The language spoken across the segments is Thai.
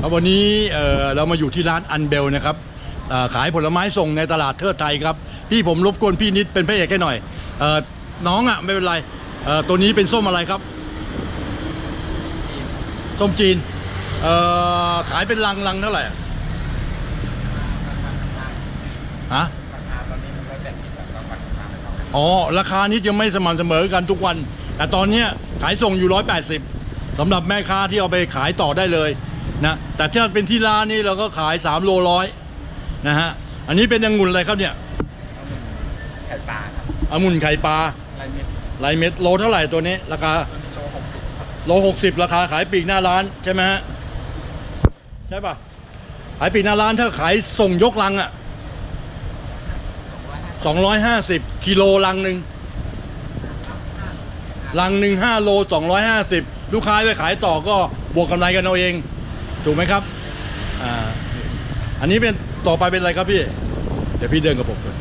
ครับวันนี้เอ่อเรามาอยู่ที่ร้านอันเบลนะครับเอ่อขายผลไม้ส่งในตลาดเทิดไทยครับพี่ผมรบกวนพี่นิดเป็นพระเอกให้หน่อยเออน้องอะไม่เป็นไรเอ่อตัวนี้เป็นส้มอะไรครับ ส้มจีนเอ่อขายเป็นลังลังเท่าไหร่อะฮะ ราคาตอนนี้มันร้อยแปดสิบแล้วก็ราคาไม่เท่ากันอ๋อ ราคานี้จะไม่สม่ำเสมอกันทุกวัน แต่ตอนเนี้ยขายส่งอยู่ 180สำหรับแม่ค้าที่เอาไปขายต่อได้เลย นะแต่ถ้าเป็นที่ร้านนี่เราก็ขาย3โลร้อยนะฮะอันนี้เป็นองุ่นอะไรครับเนี่ยไข่ปลาครับองุ่นไข่ปลาลายเม็ดลายเม็ดโลเท่าไหร่ตัวนี้ราคาโลหกสิบครับโล60ราคาขายปลีกหน้าร้านใช่ไหมฮะใช่ปะขายปลีกหน้าร้านถ้าขายส่งยกลังอะ250กิโลลังหนึ่งลังหนึ่ง5โล250ลูกค้าไปขายต่อก็บวกกำไรกันเอาเอง ถูกไหมครับอ่าอันนี้เป็นต่อไปเป็นอะไรครับพี่ เดี๋ยวพี่เดินกับผมก่อน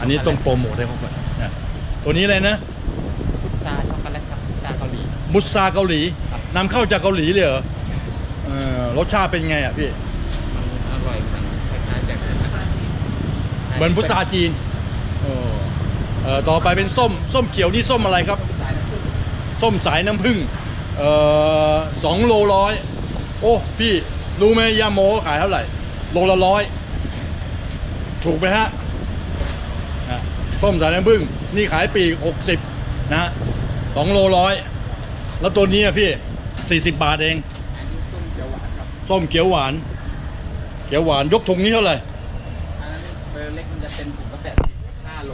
อันนี้ต้องโปรโมทให้เขาก่อนนะตัวนี้เลยนะพุทราช็อกโกแลตครับพุทราเกาหลีมุสซาเกาหลีครับนำเข้าจากเกาหลีเลยเหรอเออรสชาติเป็นไงอะพี่มันอร่อยเหมือนคล้ายๆแบบเหมือนพุทราจีนเออเออต่อไปเป็นส้มส้มเขียวนี่ส้มอะไรครับ ส้มสายน้ำผึ้งเอ่อสองโลร้อย โอ้ พี่ รู้ไหมยาโมขายเท่าไหร่โลละร้อย ถูกไหมฮะนะส้มสายน้ำผึ้งนี่ขายปีกหกสิบนะสองโลร้อยแล้วตัวนี้อะพี่สี่สิบบาทเอง อันนี้ส้มเขียวหวานครับส้มเขียวหวาน เขียวหวานยกถุงนี้เท่าไหร่ อันนั้นเบอร์เล็กมันจะเป็นถุงละแปดสิบห้าโล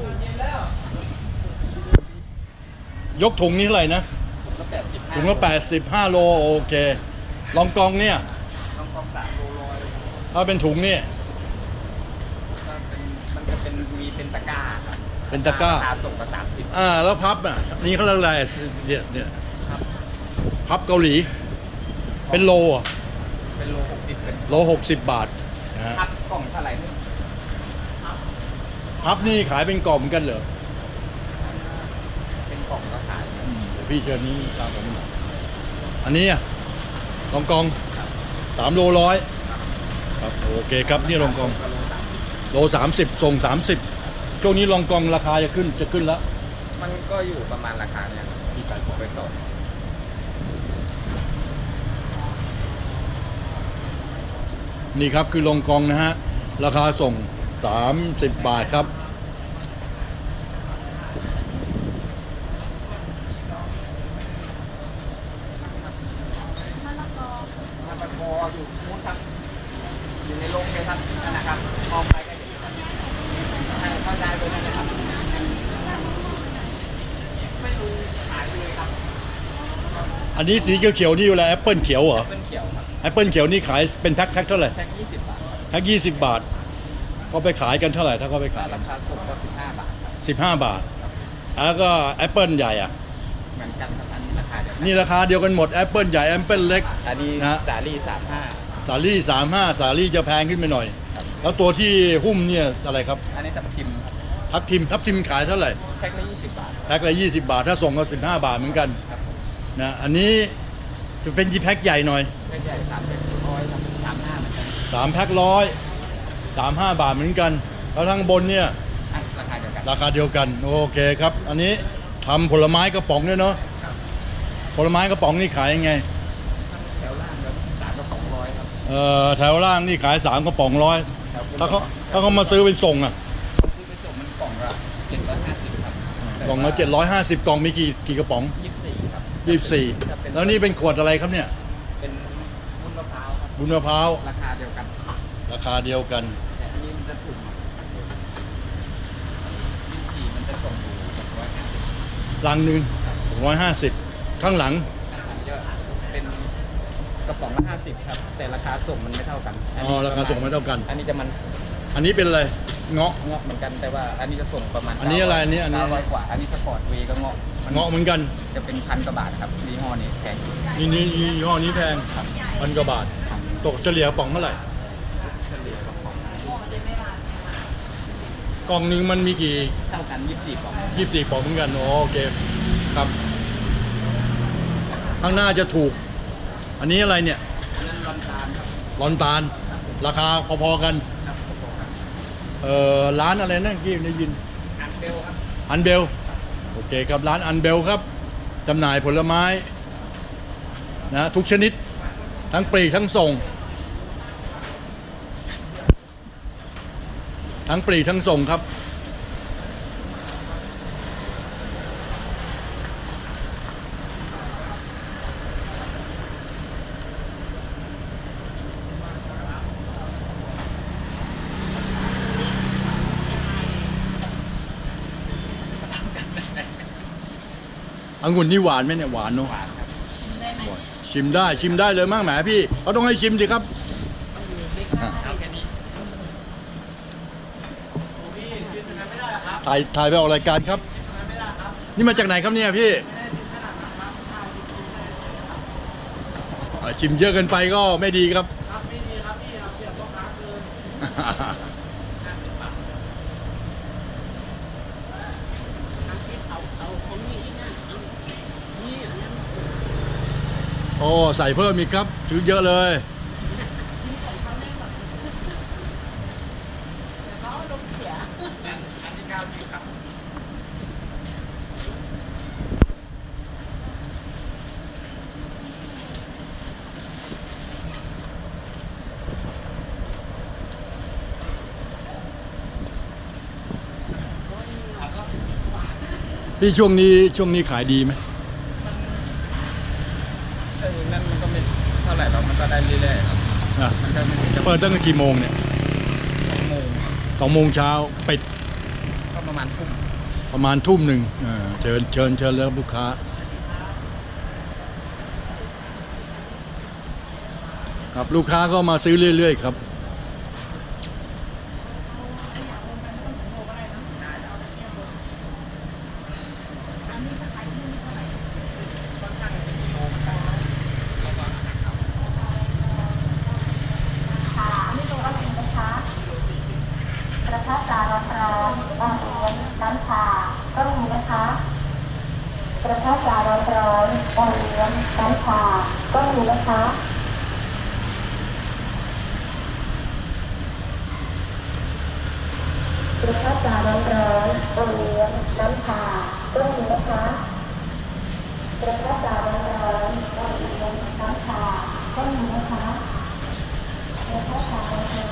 ยกถุงนี้เท่าไหร่นะ ถุงละแปดสิบถุงละแปดสิบห้าโลโอเค ลองกองเนี่ยต้องกองสามโลร้อยถ้าเป็นถุงเนี่ยก็เป็นมันจะเป็นมีเป็นตะกร้าครับเป็นตะกร้าคาส่งละสามสิบอ่า แล้วพับอะ นี่เขาเรียกอะไรเนี่ยเนี่ยครับพับเกาหลี เป็นโลอะเป็นโลหกสิบเป็นโลหกสิบบาทนะฮะพับกล่องเท่าไหร่นี่พับนี่ขายเป็นกล่องเหมือนกันเหรอเป็นกล่องก็ขาย เดี๋ยวพี่เชิญนี้ตามผมหน่อยอันนี้อะ ลองกองสามโลร้อยครับโอเคครับนี่ลองกองโลสามสิบส่งสามสิบช่วงนี้ลองกองราคาจะขึ้นจะขึ้นแล้วมันก็อยู่ประมาณราคาเนี่ยครับพี่ขายของไปต่อนี่ครับคือลองกองนะฮะ ราคาส่งสามสิบบาทครับ มะละกออยู่มุ้นครับ อยู่ในโรงเลยครับนั่นนะครับมองไปก็เห็นครับใช่เข้าใจเลยนั่นนะครับ ไม่รู้หายไปเลยครับ อันนี้สีเขียวๆนี่เวลาแอปเปิลเขียวเหรอเป็นเขียวครับแอปเปิลเขียวนี่ขายเป็นแพ็คแพ็คเท่าไหร่แพ็คยี่สิบบาทครับแพ็คยี่สิบบาทเขาไปขายกันเท่าไหร่ถ้าเขาไปแต่ขายราคาส่งก็สิบห้าบาทครับสิบห้าบาท แล้วก็แอปเปิลใหญ่อะเหมือนกันครับอันนี้ราคาเดียวกันนี่ราคาเดียวกันหมดแอปเปิลใหญ่แอปเปิลเล็ก อันนี้นะ สาลี่สามห้าสาลี่สามห้าสาลี่จะแพงขึ้นไปหน่อย แล้วตัวที่หุ้มเนี่ยอะไรครับอันนี้ตับทิมครับทับทิมทับทิมขายเท่าไหร่แพ็คละยี่สิบบาท แพ็คละยี่สิบาท ถ้าส่งก็สิบห้าบาทเหมือนกันครับผม นะอันนี้จะเป็นยีแพ็คใหญ่หน่อยแพ็คใหญ่สามแพ็คร้อยครับสามห้าเหมือนกันสามแพ็คร้อยสามห้าบาทเหมือนกัน แล้วทางบนเนี่ยอะราคาเดียวกันราคาเดียวกัน โอเคครับ อันนี้ทำผลไม้กระป๋องด้วยเนาะครับผลไม้กระป๋องนี่ขายยังไงแถวล่างครับสามก็สองร้อยครับเอ่อแถวล่างนี่ขายสามกระป๋องร้อยแถวบนถ้าเขาถ้าเขามาซื้อเป็นส่งอะซื้อไปส่งมันกล่องละเจ็ดร้อยห้าสิบครับกล่องละเจ็ดร้อยห้าสิบกล่องมีกี่กี่กระป๋อง ยี่สิบสี่ครับ ยี่สิบสี่จะเป็นแล้วนี่เป็นขวดอะไรครับเนี่ย เป็นวุ้นมะพร้าวครับบุญมะพร้าว ราคาเดียวกัน ราคาเดียวกัน แต่อันนี้มันจะถูกหน่อยยี่สิบสี่มันจะส่งอยู่หกร้อยห้าสิบลังหนึ่งร้อยห้าสิบข้างหลังอันนี้จะเป็นกระป๋องละห้าสิบครับ แต่ราคาส่งมันไม่เท่ากันอ๋อราคาส่งไม่เท่ากัน อันนี้จะมันอันนี้เป็นอะไรเงาะ เงาะเหมือนกันแต่ว่า อันนี้จะส่งประมาณอันนี้อะไรอันนี้อันนี้ เก้าร้อยกว่า อันนี้สปอร์ตเวย์ก็เงาะมัน เงาะเหมือนกัน จะเป็นพันกว่าบาทครับยี่ห้อนี้แพงนี่นี่ยี่ห้อนี้แพงพันกว่าบาท ตกเฉลี่ยกระป๋องเท่าไหร่เฉลี่ยกระป๋องกล่องหนึ่งมันมีกี่เท่ากันยี่สิบสี่กล่องยี่สิบสี่ป๋องเหมือนกันอ๋อโอเคครับ ข้างหน้าจะถูก อันนี้อะไรเนี่ยอันนั้นลอนตาลครับร้อนตาล ราคาพอๆกัน ครับพอๆครับเอ่อร้านอะไรนะที่ได้ยินอันเบลครับ อันเบล โอเคครับร้านอันเบลครับจำหน่ายผลไม้นะทุกชนิดทั้งปลีกทั้งส่ง ทั้งปลีกทั้งส่งครับ องุ่นนี่หวานไหมเนี่ยหวานเนาะหวานครับชิมได้ชิมได้เลยมั้งแหมพี่เขาต้องให้ชิมสิครับเอาแค่นี้ถ่ายถ่ายไปออกรายการครับ นี่มาจากไหนครับเนี่ยพี่เอ่อชิมเยอะเกินไปก็ไม่ดีครับครับไม่ดีครับพี่เราเสียบพ่อค้าเกิน โอ้ใส่เพิ่มอีกครับซื้อเยอะเลยพี่ช่วงนี้ช่วงนี้ขายดีไหม เออนั่นมันก็ไม่เท่าไหร่หรอกมันก็ได้เรื่อยๆครับ อะมันก็ไม่จะเปิดตั้งแต่กี่โมงเนี่ยสองโมงครับสองโมงเช้าปิดก็ประมาณทุ่มประมาณทุ่มหนึ่งอ่าเชิญเชิญเชิญแล้วลูกค้าครับลูกค้าก็มาซื้อเรื่อย ๆ ครับ กระทะปลามะพราวน้ำเลี้ยงน้ำชาก็มีนะคะ กระทะปลาร้อนร้อนน้เลี้ยงน้ำชาก็มีนะคะกระทะปลาร้อนร้อนน้เลี้ยงน้ำชาก็มีนะคะกระทะปลาร้อนร้อนน้เลี้ยงน้ำชาก็มีนะคะกระทะาลาร้อ